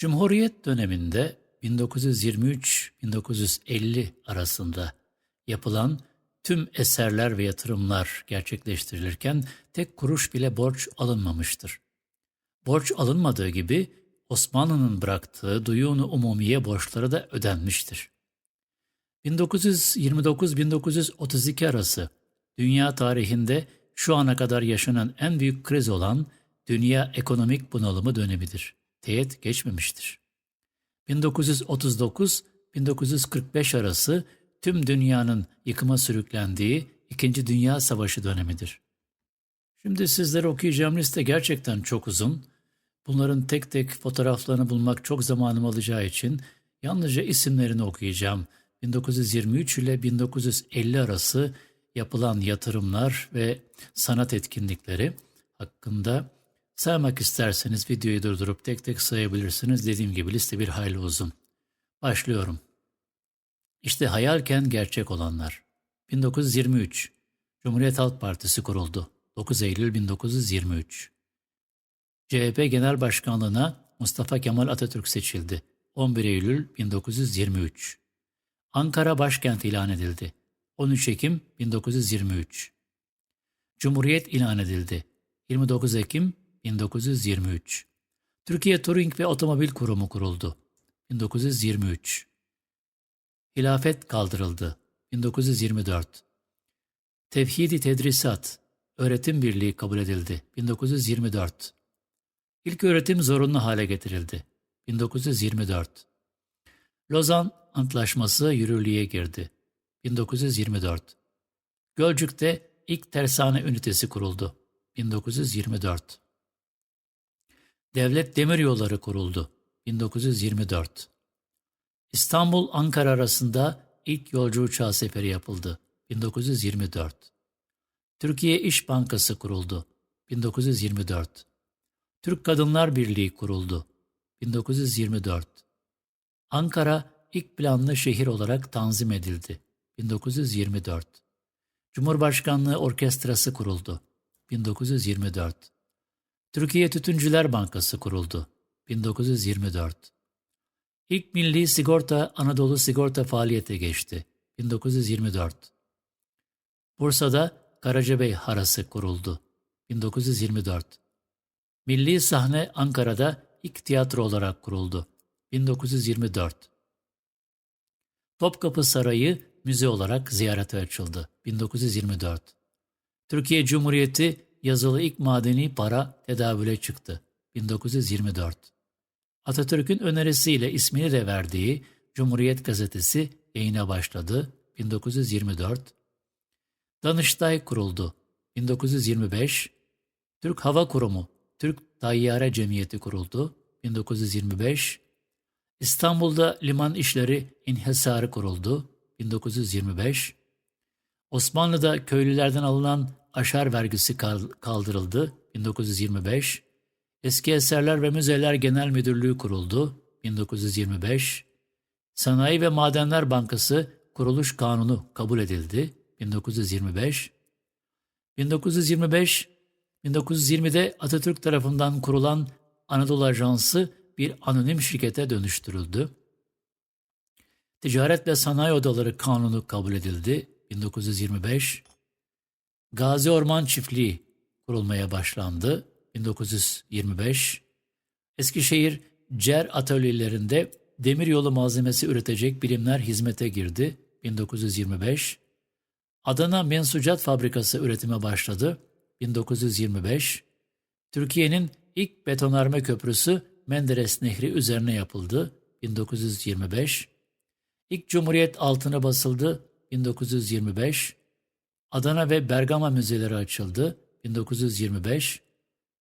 Cumhuriyet döneminde 1923-1950 arasında yapılan tüm eserler ve yatırımlar gerçekleştirilirken tek kuruş bile borç alınmamıştır. Borç alınmadığı gibi Osmanlı'nın bıraktığı duyunu umumiye borçları da ödenmiştir. 1929-1932 arası dünya tarihinde şu ana kadar yaşanan en büyük kriz olan dünya ekonomik bunalımı dönemidir. Teğet geçmemiştir. 1939-1945 arası tüm dünyanın yıkıma sürüklendiği İkinci Dünya Savaşı dönemidir. Şimdi sizlere okuyacağım liste gerçekten çok uzun. Bunların tek tek fotoğraflarını bulmak çok zamanım alacağı için yalnızca isimlerini okuyacağım. 1923 ile 1950 arası yapılan yatırımlar ve sanat etkinlikleri hakkında saymak isterseniz videoyu durdurup tek tek sayabilirsiniz. Dediğim gibi liste bir hayli uzun. Başlıyorum. İşte hayalken gerçek olanlar. 1923 Cumhuriyet Halk Partisi kuruldu. 9 Eylül 1923 CHP Genel Başkanlığına Mustafa Kemal Atatürk seçildi. 11 Eylül 1923 Ankara başkent ilan edildi. 13 Ekim 1923 Cumhuriyet ilan edildi. 29 Ekim 1923 Türkiye Turing ve Otomobil Kurumu kuruldu. 1923 Hilafet kaldırıldı. 1924 Tevhidi Tedrisat Öğretim Birliği kabul edildi. 1924 İlk öğretim zorunlu hale getirildi. 1924 Lozan Antlaşması yürürlüğe girdi. 1924 Gölcük'te ilk tersane ünitesi kuruldu. 1924 Devlet Demiryolları kuruldu. 1924 İstanbul-Ankara arasında ilk yolcu uçağı seferi yapıldı. 1924 Türkiye İş Bankası kuruldu. 1924 Türk Kadınlar Birliği kuruldu. 1924 Ankara ilk planlı şehir olarak tanzim edildi. 1924 Cumhurbaşkanlığı Orkestrası kuruldu. 1924 Türkiye Tütüncüler Bankası kuruldu. 1924 İlk milli sigorta Anadolu Sigorta faaliyete geçti. 1924 Bursa'da Karacabey Harası kuruldu. 1924 Milli Sahne Ankara'da ilk tiyatro olarak kuruldu. 1924 Topkapı Sarayı müze olarak ziyarete açıldı. 1924 Türkiye Cumhuriyeti yazılı ilk madeni para tedavüle çıktı. 1924 Atatürk'ün önerisiyle ismini de verdiği Cumhuriyet Gazetesi yayına başladı. 1924 Danıştay kuruldu. 1925 Türk Hava Kurumu, Türk Tayyare Cemiyeti kuruldu. 1925 İstanbul'da liman işleri inhisarı kuruldu. 1925 Osmanlı'da köylülerden alınan aşar vergisi kaldırıldı. 1925 Eski Eserler ve Müzeler Genel Müdürlüğü kuruldu. 1925 Sanayi ve Madenler Bankası Kuruluş Kanunu kabul edildi. 1925 1925 1920'de Atatürk tarafından kurulan Anadolu Ajansı bir anonim şirkete dönüştürüldü. Ticaret ve Sanayi Odaları Kanunu kabul edildi 1925. Gazi Orman Çiftliği kurulmaya başlandı 1925. Eskişehir Cer atölyelerinde demiryolu malzemesi üretecek birimler hizmete girdi 1925. Adana Mensucat Fabrikası üretime başladı 1925. Türkiye'nin ilk betonarme köprüsü Menderes Nehri üzerine yapıldı 1925. İlk Cumhuriyet altına basıldı 1925. Adana ve Bergama müzeleri açıldı 1925.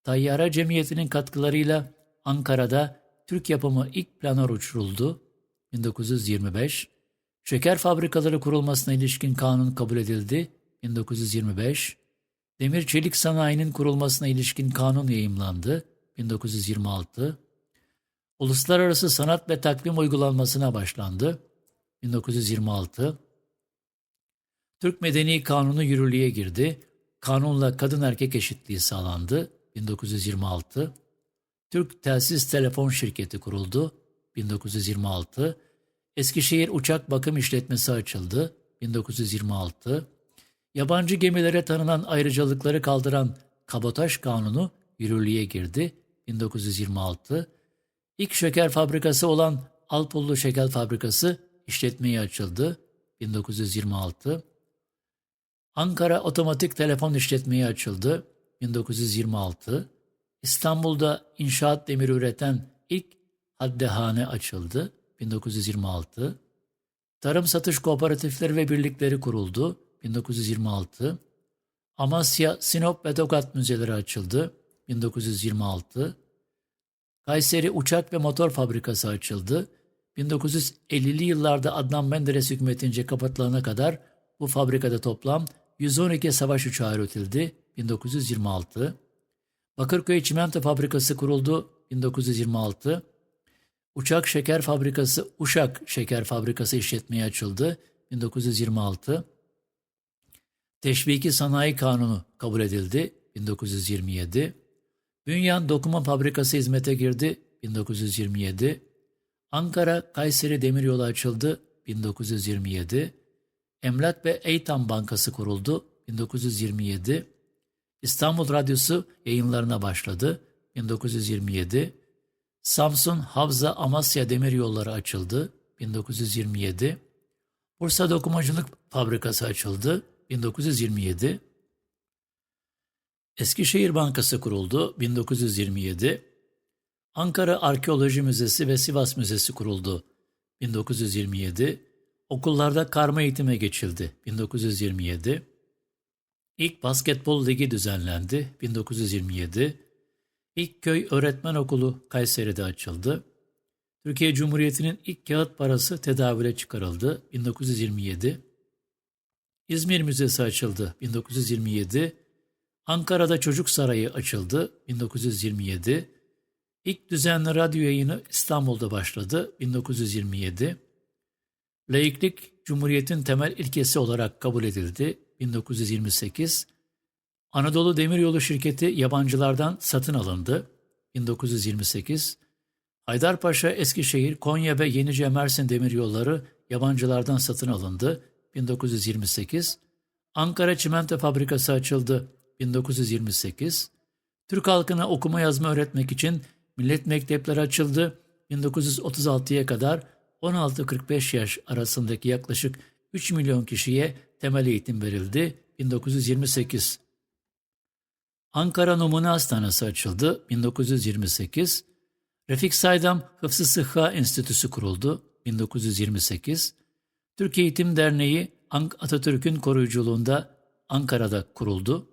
Tayyara Cemiyeti'nin katkılarıyla Ankara'da Türk yapımı ilk planör uçuruldu 1925. Şeker fabrikaları kurulmasına ilişkin kanun kabul edildi 1925. Demir çelik sanayinin kurulmasına ilişkin kanun yayımlandı 1926. Uluslararası sanat ve takvim uygulanmasına başlandı 1926. Türk Medeni Kanunu yürürlüğe girdi. Kanunla kadın erkek eşitliği sağlandı 1926. Türk Telsiz Telefon Şirketi kuruldu 1926. Eskişehir Uçak Bakım İşletmesi açıldı 1926. Yabancı gemilere tanınan ayrıcalıkları kaldıran Kabotaj Kanunu yürürlüğe girdi 1926. İlk şeker fabrikası olan Alpullu Şeker Fabrikası işletmeye açıldı 1926. Ankara Otomatik Telefon İşletmeye açıldı 1926. İstanbul'da inşaat demiri üreten ilk haddehane açıldı 1926. Tarım Satış Kooperatifleri ve Birlikleri kuruldu 1926. Amasya, Sinop ve Tokat müzeleri açıldı 1926. Kayseri Uçak ve Motor Fabrikası açıldı. 1950'li yıllarda Adnan Menderes hükümetince kapatılana kadar bu fabrikada toplam 112 savaş uçağı üretildi 1926. Bakırköy Çimento Fabrikası kuruldu 1926. Uçak Şeker Fabrikası Uşak Şeker Fabrikası işletmeye açıldı 1926. Teşviki Sanayi Kanunu kabul edildi 1927. Bünyan Dokuma Fabrikası hizmete girdi 1927. Ankara Kayseri Demiryolu açıldı 1927. Emlak ve Eytan Bankası kuruldu 1927. İstanbul Radyosu yayınlarına başladı 1927. Samsun Havza Amasya Demiryolları açıldı 1927. Bursa Dokumacılık Fabrikası açıldı 1927. Eskişehir Bankası kuruldu 1927. Ankara Arkeoloji Müzesi ve Sivas Müzesi kuruldu 1927. Okullarda karma eğitime geçildi 1927. İlk basketbol ligi düzenlendi 1927. İlk köy öğretmen okulu Kayseri'de açıldı. Türkiye Cumhuriyeti'nin ilk kağıt parası tedavüle çıkarıldı 1927. İzmir Müzesi açıldı 1927. Ankara'da Çocuk Sarayı açıldı 1927. İlk düzenli radyo yayını İstanbul'da başladı 1927. Laiklik Cumhuriyet'in temel ilkesi olarak kabul edildi 1928. Anadolu Demiryolu Şirketi yabancılardan satın alındı 1928. Haydarpaşa, Eskişehir, Konya ve Yenice Mersin demiryolları yabancılardan satın alındı 1928. Ankara Çimento Fabrikası açıldı 1928. Türk halkına okuma yazma öğretmek için millet mektepleri açıldı. 1936'ya kadar 16-45 yaş arasındaki yaklaşık 3 milyon kişiye temel eğitim verildi. 1928. Ankara Numune Hastanesi açıldı. 1928. Refik Saydam Hıfzı Sıhha Enstitüsü kuruldu. 1928. Türk Eğitim Derneği Atatürk'ün koruyuculuğunda Ankara'da kuruldu.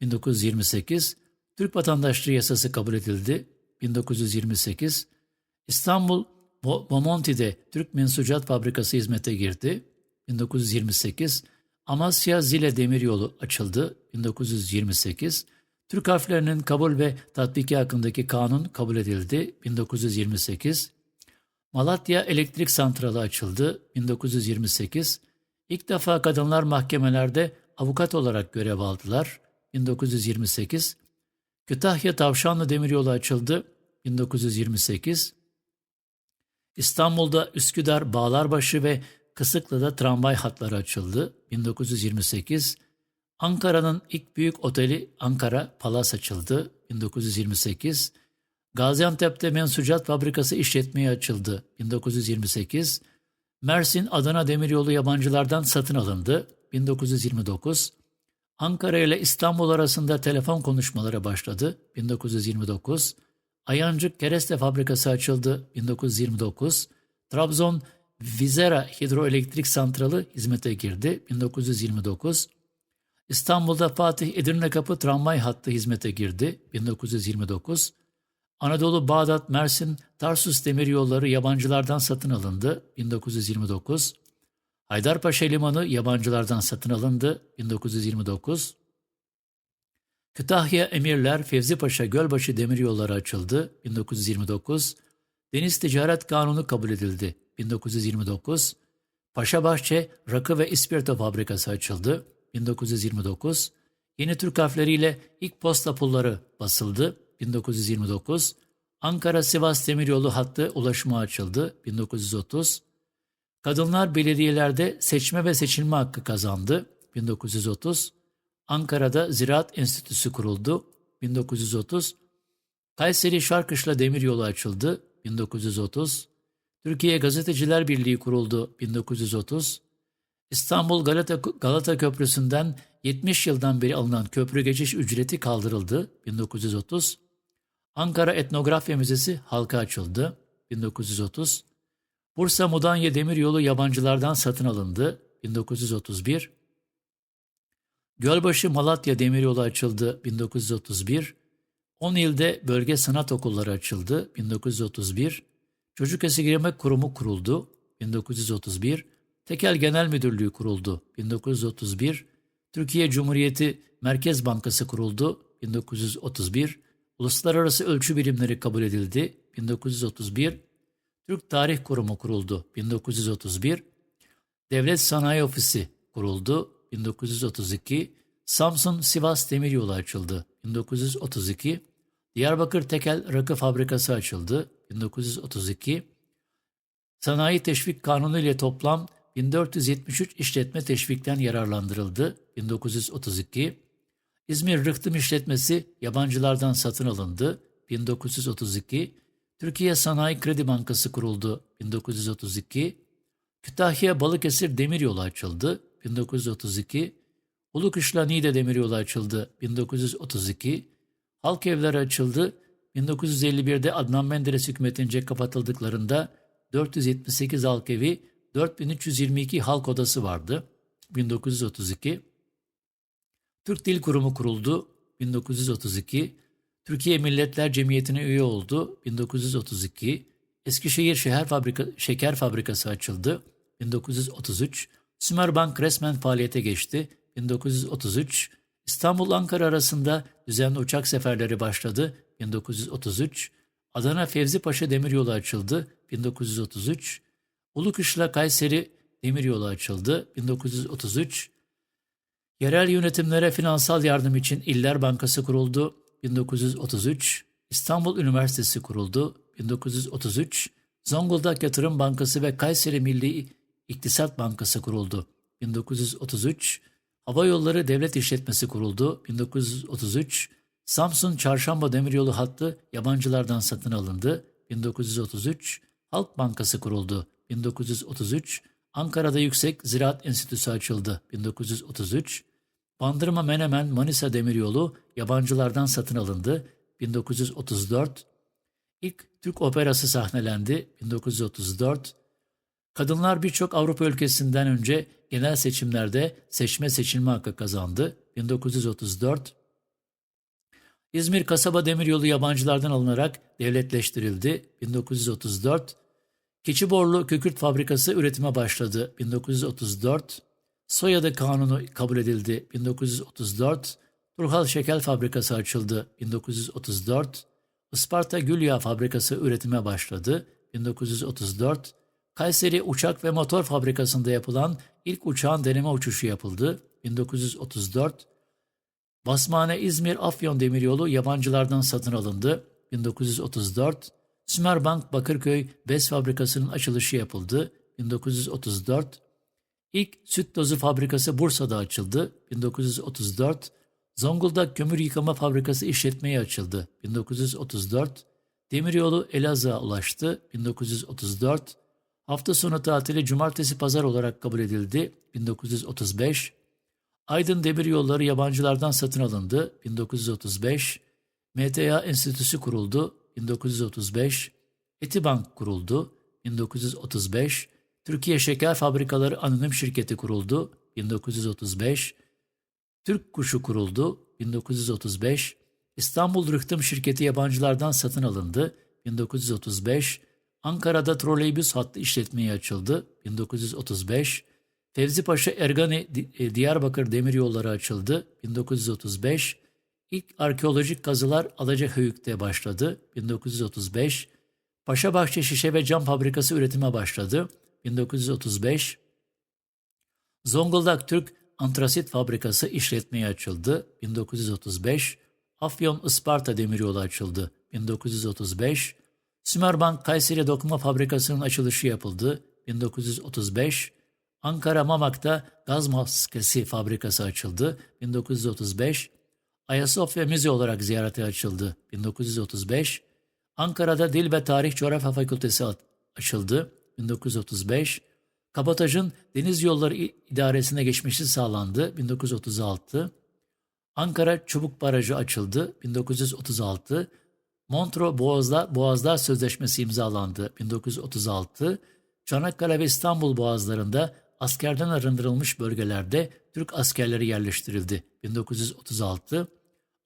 1928 Türk Vatandaşlığı Yasası kabul edildi. 1928 İstanbul Bomonti'de Türk Mensucat Fabrikası hizmete girdi. 1928 Amasya Zile Demiryolu açıldı. 1928 Türk harflerinin kabul ve tatbiki hakkındaki kanun kabul edildi. 1928 Malatya Elektrik Santralı açıldı. 1928 İlk defa kadınlar mahkemelerde avukat olarak görev aldılar. 1928 Kütahya Tavşanlı Demiryolu açıldı 1928. İstanbul'da Üsküdar, Bağlarbaşı ve Kısıklı'da tramvay hatları açıldı 1928. Ankara'nın ilk büyük oteli Ankara Palas açıldı 1928. Gaziantep'te mensucat fabrikası işletmeye açıldı 1928. Mersin Adana Demiryolu yabancılardan satın alındı 1929. Ankara ile İstanbul arasında telefon konuşmaları başladı 1929. Ayancık Kereste Fabrikası açıldı 1929. Trabzon Vizera Hidroelektrik Santralı hizmete girdi 1929. İstanbul'da Fatih Edirne Kapı tramvay hattı hizmete girdi 1929. Anadolu, Bağdat, Mersin, Tarsus demiryolları yabancılardan satın alındı 1929. Haydarpaşa Limanı yabancılardan satın alındı 1929. Kütahya Emirler, Fevzi Paşa Gölbaşı demiryolları açıldı 1929. Deniz Ticaret Kanunu kabul edildi 1929. Paşabahçe Rakı ve İspirto Fabrikası açıldı 1929. Yeni Türk harfleriyle ilk posta pulları basıldı 1929. Ankara-Sivas Demiryolu hattı ulaşıma açıldı 1930. Kadınlar belediyelerde seçme ve seçilme hakkı kazandı 1930. Ankara'da Ziraat Enstitüsü kuruldu 1930. Kayseri Şarkışla Demiryolu açıldı 1930. Türkiye Gazeteciler Birliği kuruldu 1930. İstanbul Galata, Galata Köprüsü'nden 70 yıldan beri alınan köprü geçiş ücreti kaldırıldı 1930. Ankara Etnografya Müzesi halka açıldı 1930. Bursa Mudanya Demiryolu yabancılardan satın alındı 1931. Gölbaşı Malatya Demiryolu açıldı 1931. 10 ilde bölge sanat okulları açıldı 1931. Çocuk Esirgeme Kurumu kuruldu 1931. Tekel Genel Müdürlüğü kuruldu 1931. Türkiye Cumhuriyeti Merkez Bankası kuruldu 1931. Uluslararası Ölçü Birimleri kabul edildi 1931. Türk Tarih Kurumu kuruldu 1931. Devlet Sanayi Ofisi kuruldu 1932. Samsun Sivas Demiryolu açıldı 1932. Diyarbakır Tekel Rakı Fabrikası açıldı 1932. Sanayi Teşvik Kanunu ile toplam 1473 işletme teşvikten yararlandırıldı 1932. İzmir Rıhtım İşletmesi yabancılardan satın alındı 1932. Türkiye Sanayi Kredi Bankası kuruldu 1932. Kütahya Balıkesir Demiryolu açıldı 1932. Ulukışla Niğde Demiryolu açıldı 1932. Halk evleri açıldı 1951'de Adnan Menderes hükümetince kapatıldıklarında 478 halk evi, 4322 halk odası vardı 1932. Türk Dil Kurumu kuruldu 1932. Türkiye Milletler Cemiyeti'ne üye oldu 1932. Eskişehir Şeker, Şeker Fabrikası açıldı 1933. Sümerbank resmen faaliyete geçti 1933. İstanbul-Ankara arasında düzenli uçak seferleri başladı 1933. Adana Fevzi Paşa Demiryolu açıldı 1933. Ulukışla Kayseri Demiryolu açıldı 1933. Yerel yönetimlere finansal yardım için İller Bankası kuruldu 1933. İstanbul Üniversitesi kuruldu 1933. Zonguldak Yatırım Bankası ve Kayseri Milli İktisat Bankası kuruldu 1933. Hava Yolları Devlet İşletmesi kuruldu 1933. Samsun Çarşamba Demiryolu hattı yabancılardan satın alındı 1933. Halk Bankası kuruldu 1933. Ankara'da Yüksek Ziraat Enstitüsü açıldı 1933. Bandırma Menemen Manisa Demiryolu yabancılardan satın alındı 1934. İlk Türk operası sahnelendi 1934. Kadınlar birçok Avrupa ülkesinden önce genel seçimlerde seçme seçilme hakkı kazandı 1934. İzmir Kasaba Demiryolu yabancılardan alınarak devletleştirildi 1934. Keçiborlu Kükürt Fabrikası üretime başladı 1934. Soyadı Kanunu kabul edildi 1934. Turhal Şeker Fabrikası açıldı 1934. Isparta Gül Yağı Fabrikası üretime başladı 1934. Kayseri Uçak ve Motor Fabrikası'nda yapılan ilk uçağın deneme uçuşu yapıldı 1934. Basmane İzmir Afyon Demiryolu yabancılardan satın alındı 1934. Sümerbank Bakırköy Bez Fabrikası'nın açılışı yapıldı 1934. İlk süt tozu fabrikası Bursa'da açıldı 1934. Zonguldak Kömür Yıkama Fabrikası işletmeye açıldı 1934. Demiryolu Elazığ'a ulaştı 1934. Hafta sonu tatili cumartesi pazar olarak kabul edildi 1935. Aydın Demiryolları yabancılardan satın alındı 1935. MTA Enstitüsü kuruldu 1935. Etibank kuruldu 1935. Türkiye Şeker Fabrikaları Anonim Şirketi kuruldu 1935. Türk Kuşu kuruldu 1935. İstanbul Rıhtım Şirketi yabancılardan satın alındı 1935. Ankara'da troleybüs hattı işletmeye açıldı 1935. Fevzi Paşa Ergani e, Diyarbakır Demiryolları açıldı 1935. İlk arkeolojik kazılar Alacahöyük'te başladı 1935. Paşabahçe Şişe ve Cam Fabrikası üretime başladı 1935. Zonguldak Türk Antrasit Fabrikası işletmeye açıldı 1935. Afyon Isparta Demiryolu açıldı 1935. Sümerbank Kayseri Dokuma Fabrikası'nın açılışı yapıldı 1935. Ankara Mamak'ta gaz maskesi fabrikası açıldı 1935. Ayasofya Müze olarak ziyarete açıldı 1935. Ankara'da Dil ve Tarih Coğrafya Fakültesi açıldı 1935. Kabotajın Deniz Yolları İdaresi'ne geçmesi sağlandı 1936. Ankara Çubuk Barajı açıldı 1936. Montreux Boğazlar, Boğazlar Sözleşmesi imzalandı 1936. Çanakkale ve İstanbul boğazlarında askerden arındırılmış bölgelerde Türk askerleri yerleştirildi 1936.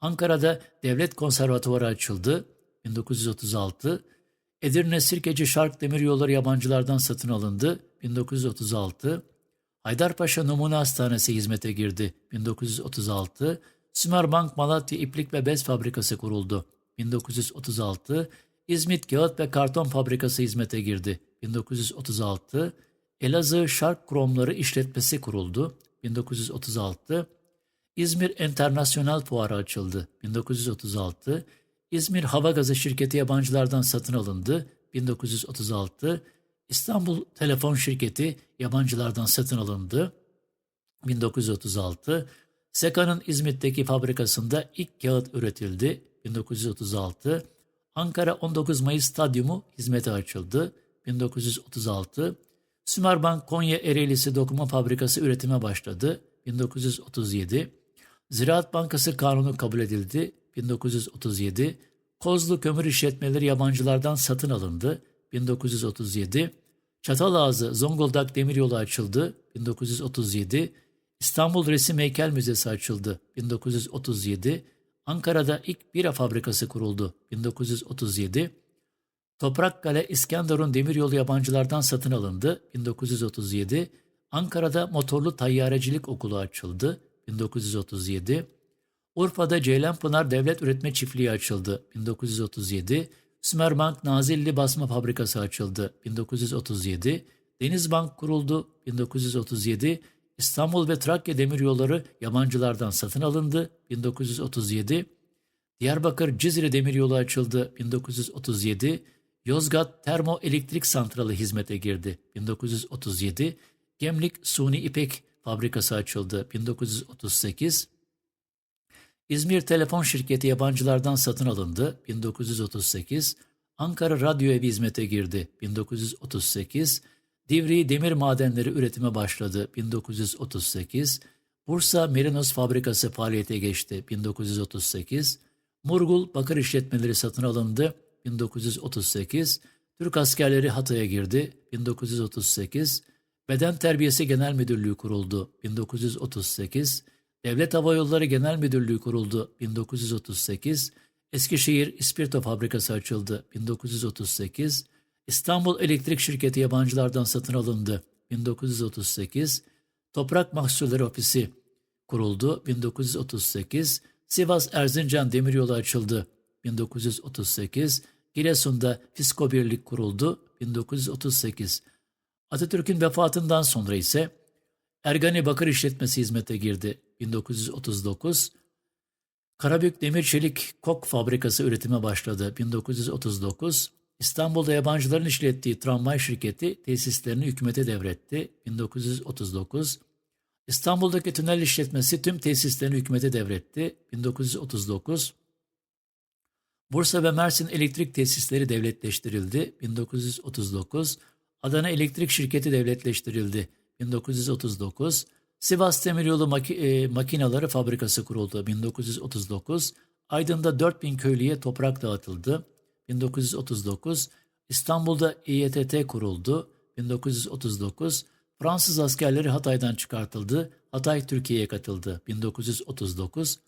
Ankara'da Devlet Konservatuvarı açıldı 1936. Edirne Sirkeci Şark Demiryolları yabancılardan satın alındı 1936. Haydarpaşa Numune Hastanesi hizmete girdi 1936. Sümerbank Malatya İplik ve Bez Fabrikası kuruldu 1936. İzmit Kağıt ve Karton Fabrikası hizmete girdi 1936. Elazığ Şark Kromları İşletmesi kuruldu 1936. İzmir Enternasyonel Fuarı açıldı 1936. İzmir Hava Gazı Şirketi yabancılardan satın alındı 1936. İstanbul Telefon Şirketi yabancılardan satın alındı 1936. Seka'nın İzmit'teki fabrikasında ilk kağıt üretildi 1936. Ankara 19 Mayıs Stadyumu hizmete açıldı 1936. Sümerbank Konya Ereğlisi Dokuma Fabrikası üretime başladı 1937. Ziraat Bankası Kanunu kabul edildi 1937. Kozlu Kömür İşletmeleri yabancılardan satın alındı 1937. Çatalazı Zonguldak Demiryolu açıldı 1937. İstanbul Resim Heykel Müzesi açıldı 1937. Ankara'da ilk bira fabrikası kuruldu 1937. Toprakkale İskenderun Demiryolu yabancılardan satın alındı 1937. Ankara'da motorlu tayyarecilik okulu açıldı 1937. Urfa'da Ceylanpınar Devlet Üretme Çiftliği açıldı 1937. Sümerbank Nazilli Basma Fabrikası açıldı 1937. Denizbank kuruldu 1937. İstanbul ve Trakya demiryolları yabancılardan satın alındı 1937. Diyarbakır Cizre demiryolu açıldı 1937. Yozgat Termoelektrik Santralı hizmete girdi 1937. Gemlik Suni İpek Fabrikası açıldı 1938. İzmir Telefon Şirketi yabancılardan satın alındı 1938. Ankara Radyo Evi hizmete girdi 1938. Divri Demir Madenleri üretime başladı 1938. Bursa Merinos Fabrikası faaliyete geçti 1938. Murgul Bakır İşletmeleri satın alındı 1938. Türk askerleri Hatay'a girdi 1938. Beden Terbiyesi Genel Müdürlüğü kuruldu 1938. Devlet Hava Yolları Genel Müdürlüğü kuruldu 1938. Eskişehir İspirto Fabrikası açıldı 1938. İstanbul Elektrik Şirketi yabancılardan satın alındı 1938. Toprak Mahsulleri Ofisi kuruldu 1938. Sivas Erzincan Demiryolu açıldı 1938. Giresun'da Fisko Birlik kuruldu 1938. Atatürk'ün vefatından sonra ise Ergani Bakır İşletmesi hizmete girdi 1939. Karabük Demir Çelik Kok Fabrikası üretime başladı 1939. İstanbul'da yabancıların işlettiği tramvay şirketi tesislerini hükümete devretti 1939. İstanbul'daki tünel işletmesi tüm tesislerini hükümete devretti 1939. Bursa ve Mersin elektrik tesisleri devletleştirildi 1939. Adana Elektrik Şirketi devletleştirildi 1939. Sivas Demiryolu Maki, e, Makinaları Fabrikası kuruldu 1939. Aydın'da 4000 köylüye toprak dağıtıldı 1939. İstanbul'da İETT kuruldu 1939. Fransız askerleri Hatay'dan çıkartıldı. Hatay Türkiye'ye katıldı 1939.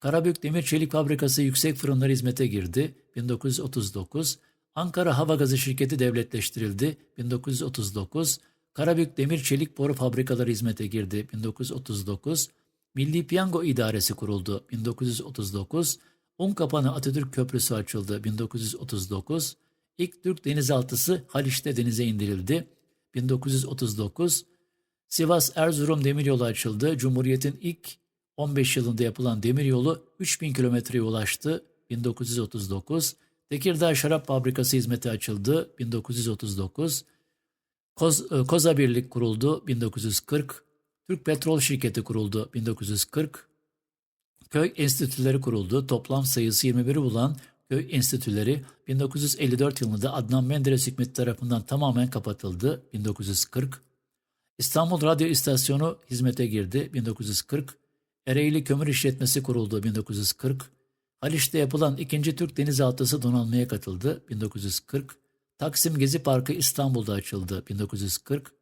Karabük Demir Çelik Fabrikası yüksek fırınlar hizmete girdi 1939. Ankara Hava Gazı Şirketi devletleştirildi 1939. Karabük Demir Çelik Boru Fabrikaları hizmete girdi 1939. Milli Piyango İdaresi kuruldu 1939. Unkapanı Atatürk Köprüsü açıldı 1939. İlk Türk denizaltısı Haliç'te denize indirildi 1939. Sivas Erzurum Demiryolu açıldı. Cumhuriyet'in ilk 15 yılında yapılan demiryolu 3000 kilometreye ulaştı 1939. Tekirdağ Şarap Fabrikası hizmete açıldı 1939. Koz, e, Koza Birlik kuruldu 1940. Türk Petrol Şirketi kuruldu 1940. Köy enstitüleri kuruldu. Toplam sayısı 21'i bulan köy enstitüleri 1954 yılında Adnan Menderes hükümeti tarafından tamamen kapatıldı 1940. İstanbul Radyo İstasyonu hizmete girdi 1940. Ereğli Kömür İşletmesi kuruldu 1940. Haliç'te yapılan ikinci Türk denizaltısı donanmaya katıldı 1940. Taksim Gezi Parkı İstanbul'da açıldı 1940.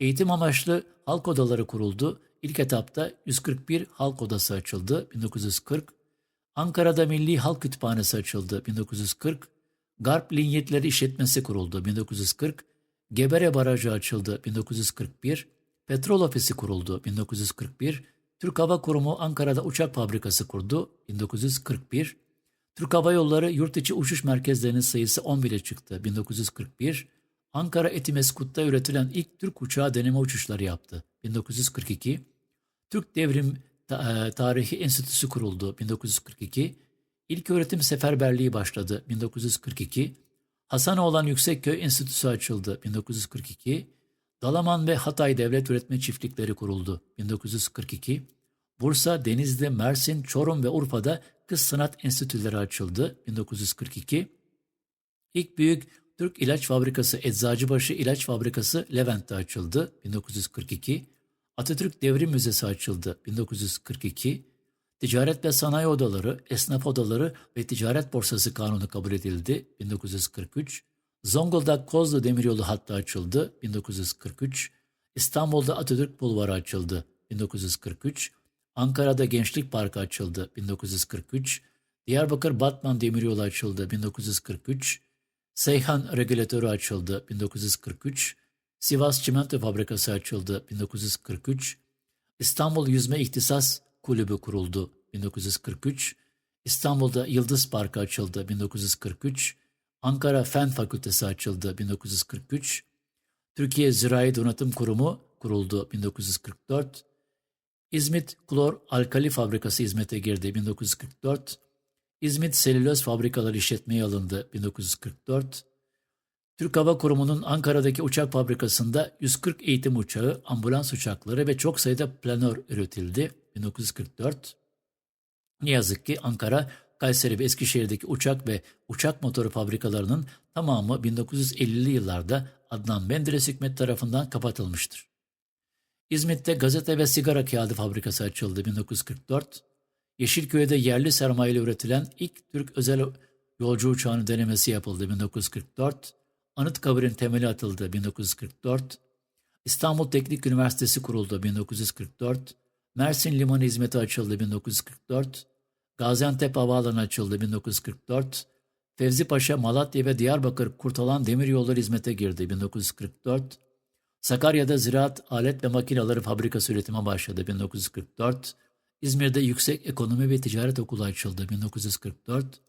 Eğitim amaçlı halk odaları kuruldu. İlk etapta 141 halk odası açıldı 1940. Ankara'da Milli Halk Kütüphanesi açıldı 1940. Garp Linyetleri İşletmesi kuruldu 1940. Gebere Barajı açıldı 1941. Petrol Ofisi kuruldu 1941. Türk Hava Kurumu Ankara'da uçak fabrikası kurdu 1941. Türk Hava Yolları yurt içi uçuş merkezlerinin sayısı 11'e çıktı 1941. Ankara Etimeskut'ta üretilen ilk Türk uçağı deneme uçuşları yaptı 1942. Türk Devrim Ta- Tarihi Enstitüsü kuruldu 1942. İlk öğretim seferberliği başladı 1942. Hasanoğlan Yüksekköy Enstitüsü açıldı 1942. Dalaman ve Hatay Devlet Üretme Çiftlikleri kuruldu 1942. Bursa, Denizli, Mersin, Çorum ve Urfa'da Kız Sanat Enstitüleri açıldı 1942. İlk büyük Türk İlaç Fabrikası Eczacıbaşı İlaç Fabrikası Levent'te açıldı 1942. Atatürk Devrim Müzesi açıldı 1942. Ticaret ve Sanayi Odaları, Esnaf Odaları ve Ticaret Borsası Kanunu kabul edildi 1943. Zonguldak Kozlu Demiryolu hattı açıldı 1943. İstanbul'da Atatürk Bulvarı açıldı 1943. Ankara'da Gençlik Parkı açıldı 1943. Diyarbakır Batman Demiryolu açıldı 1943. Seyhan Regülatörü açıldı 1943. Sivas Çimento Fabrikası açıldı 1943. İstanbul Yüzme İhtisas Kulübü kuruldu 1943. İstanbul'da Yıldız Parkı açıldı 1943. Ankara Fen Fakültesi açıldı 1943. Türkiye Zirai Donatım Kurumu kuruldu 1944. İzmit Klor Alkali Fabrikası hizmete girdi 1944. İzmit Selüloz Fabrikaları işletmeye alındı 1944. Türk Hava Kurumu'nun Ankara'daki uçak fabrikasında 140 eğitim uçağı, ambulans uçakları ve çok sayıda planör üretildi 1944. Ne yazık ki Ankara, Kayseri ve Eskişehir'deki uçak ve uçak motoru fabrikalarının tamamı 1950'li yıllarda Adnan Menderes hükümet tarafından kapatılmıştır. İzmit'te gazete ve sigara kağıdı fabrikası açıldı 1944. Yeşilköy'de yerli sermayeyle üretilen ilk Türk özel yolcu uçağının denemesi yapıldı 1944. Anıtkabir'in temeli atıldı 1944. İstanbul Teknik Üniversitesi kuruldu 1944. Mersin Limanı hizmeti açıldı 1944. Gaziantep Havaalanı açıldı 1944. Fevzi Paşa, Malatya ve Diyarbakır Kurtalan Demiryolları hizmete girdi 1944. Sakarya'da Ziraat Alet ve Makineleri Fabrikası üretime başladı 1944. İzmir'de Yüksek Ekonomi ve Ticaret Okulu açıldı 1944.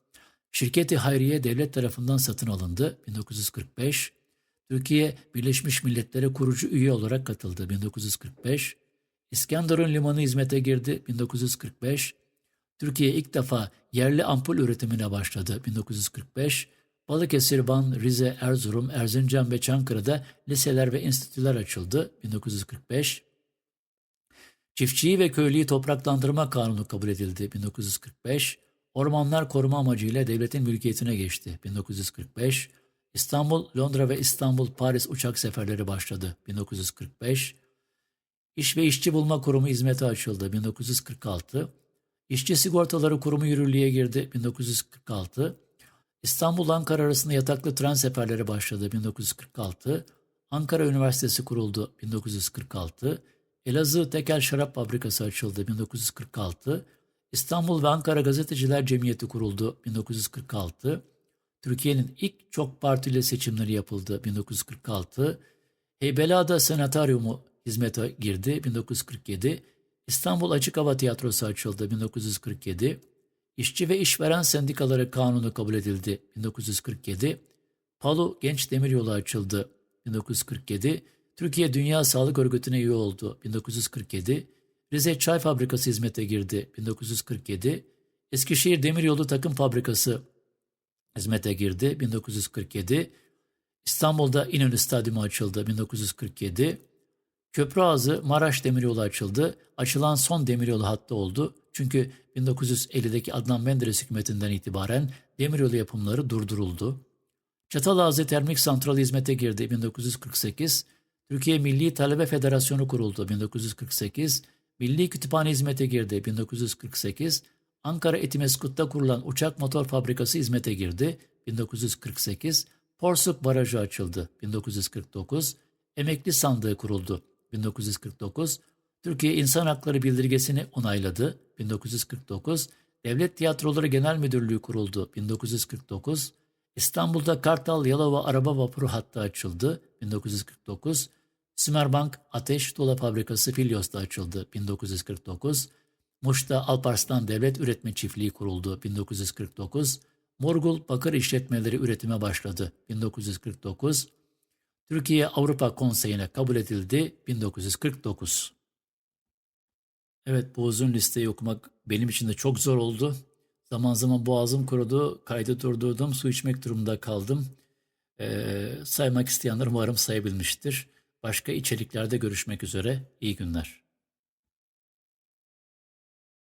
Şirketi Hayriye devlet tarafından satın alındı 1945. Türkiye Birleşmiş Milletler'e kurucu üye olarak katıldı 1945. İskenderun Limanı hizmete girdi 1945. Türkiye ilk defa yerli ampul üretimine başladı 1945. Balıkesir, Van, Rize, Erzurum, Erzincan ve Çankırı'da liseler ve enstitüler açıldı 1945. Çiftçiyi ve köylüyü topraklandırma kanunu kabul edildi 1945. Ormanlar koruma amacıyla devletin mülkiyetine geçti 1945. İstanbul, Londra ve İstanbul, Paris uçak seferleri başladı 1945. İş ve İşçi Bulma Kurumu hizmete açıldı 1946. İşçi Sigortaları Kurumu yürürlüğe girdi 1946. İstanbul-Ankara arasında yataklı tren seferleri başladı 1946. Ankara Üniversitesi kuruldu 1946. Elazığ Tekel Şarap Fabrikası açıldı 1946. İstanbul ve Ankara Gazeteciler Cemiyeti kuruldu 1946. Türkiye'nin ilk çok partili seçimleri yapıldı 1946. Heybeliada Senataryumu hizmete girdi 1947. İstanbul Açık Hava Tiyatrosu açıldı 1947. İşçi ve işveren sendikaları kanunu kabul edildi 1947. Palu Genç Demiryolu açıldı 1947. Türkiye Dünya Sağlık Örgütü'ne üye oldu 1947. Rize Çay Fabrikası hizmete girdi 1947. Eskişehir Demiryolu Takım Fabrikası hizmete girdi 1947. İstanbul'da İnönü Stadyumu açıldı 1947. Köprüağzı Maraş Demiryolu açıldı. Açılan son demiryolu hattı oldu. Çünkü 1950'deki Adnan Menderes hükümetinden itibaren demiryolu yapımları durduruldu. Çatalazı Termik Santrali hizmete girdi 1948. Türkiye Milli Talebe Federasyonu kuruldu 1948. Milli Kütüphane hizmete girdi 1948. Ankara Etimeskut'ta kurulan uçak motor fabrikası hizmete girdi 1948. Porsuk Barajı açıldı 1949. Emekli Sandığı kuruldu 1949. Türkiye İnsan Hakları Bildirgesi'ni onayladı 1949. Devlet Tiyatroları Genel Müdürlüğü kuruldu 1949. İstanbul'da Kartal Yalova Araba Vapuru hattı açıldı 1949. Sümerbank Ateş Dola Fabrikası Filyos'ta açıldı 1949. Muş'ta Alparslan Devlet Üretme Çiftliği kuruldu 1949. Morgul Bakır İşletmeleri üretime başladı 1949. Türkiye Avrupa Konseyi'ne kabul edildi 1949. Evet bu uzun listeyi okumak benim için de çok zor oldu. Zaman zaman boğazım kurudu, kaydı durdurdum, su içmek durumunda kaldım. Ee, saymak isteyenler umarım sayabilmiştir. Başka içeriklerde görüşmek üzere, iyi günler.